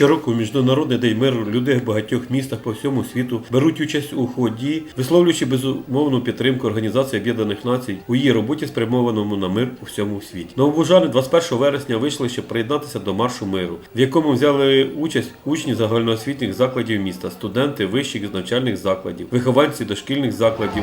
Щороку Міжнародний день миру люди в багатьох містах по всьому світу беруть участь у ході, висловлюючи безумовну підтримку Організації Об'єднаних Націй у її роботі, спрямованому на мир у всьому світі. Новобужани 21 вересня вийшли, щоб приєднатися до маршу миру, в якому взяли участь учні загальноосвітніх закладів міста, студенти вищих навчальних закладів, вихованці дошкільних закладів.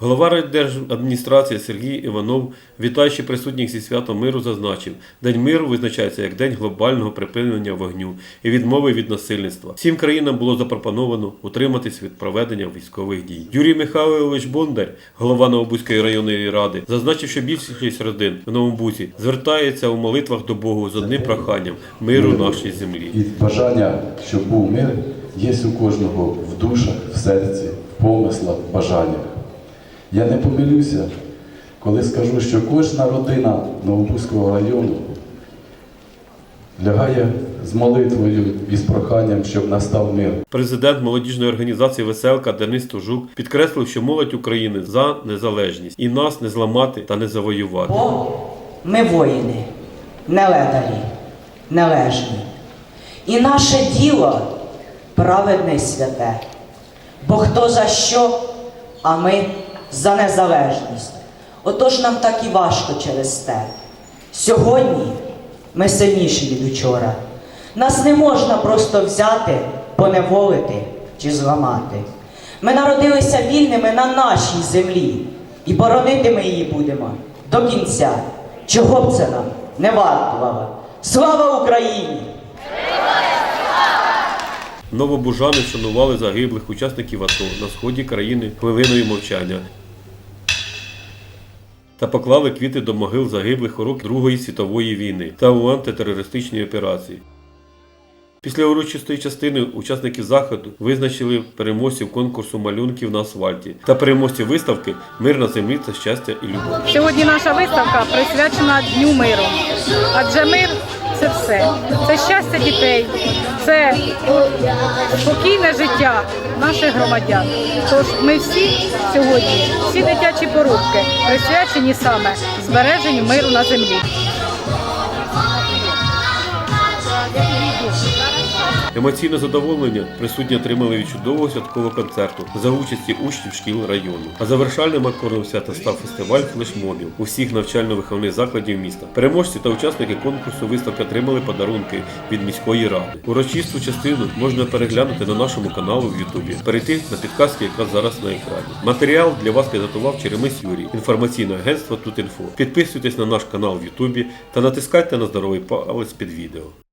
Голова райдержадміністрації Сергій Іванов, вітаючи присутніх зі святом миру, зазначив, День миру визначається як день глобального припинення вогню і відмови від насильництва. Всім країнам було запропоновано утриматись від проведення військових дій. Юрій Михайлович Бондар, голова Новобузької районної ради, зазначив, що більшість родин в Новобузі звертається у молитвах до Богу з одним проханням миру нашій землі. І бажання, щоб був мир, є у кожного в душах, в серці, в помислах, бажаннях. Я не помилюся, коли скажу, що кожна родина Новобузького району лягає з молитвою і з проханням, щоб настав мир. Президент молодіжної організації Веселка Денис Тужук підкреслив, що молодь України за незалежність і нас не зламати та не завоювати. Бо ми воїни, неледалі, нележні. І наше діло праведне й святе. Бо хто за що, а ми за незалежність. Отож нам так і важко через те. Сьогодні ми сильніші від учора. Нас не можна просто взяти, поневолити чи зламати. Ми народилися вільними на нашій землі, і боронити ми її будемо до кінця. Чого б це нам не вартувало? Слава Україні! Новобужани вшанували загиблих учасників АТО на сході країни хвилиною мовчання та поклали квіти до могил загиблих у роки Другої світової війни та у антитерористичній операції. Після урочистої частини учасники заходу визначили переможців конкурсу малюнків на асфальті та переможців виставки Мир на землі та щастя і любов. Сьогодні наша виставка присвячена Дню миру. Адже мир це все. Це щастя дітей, це спокійне життя наших громадян. Тож ми всі сьогодні, всі дитячі порубки присвячені саме збереженню миру на землі. Емоційне задоволення присутні отримали від чудового святкового концерту за участі учнів шкіл району. А завершальним акордом свята став фестиваль флешмобів усіх навчально-виховних закладів міста. Переможці та учасники конкурсу виставки отримали подарунки від міської ради. Урочисту частину можна переглянути на нашому каналу в Ютубі. Перейти на підказки, яка зараз на екрані. Матеріал для вас підготував Черемис Юрій, інформаційне агентство Тутінфо. Підписуйтесь на наш канал в Ютубі та натискайте на здоровий палець під відео.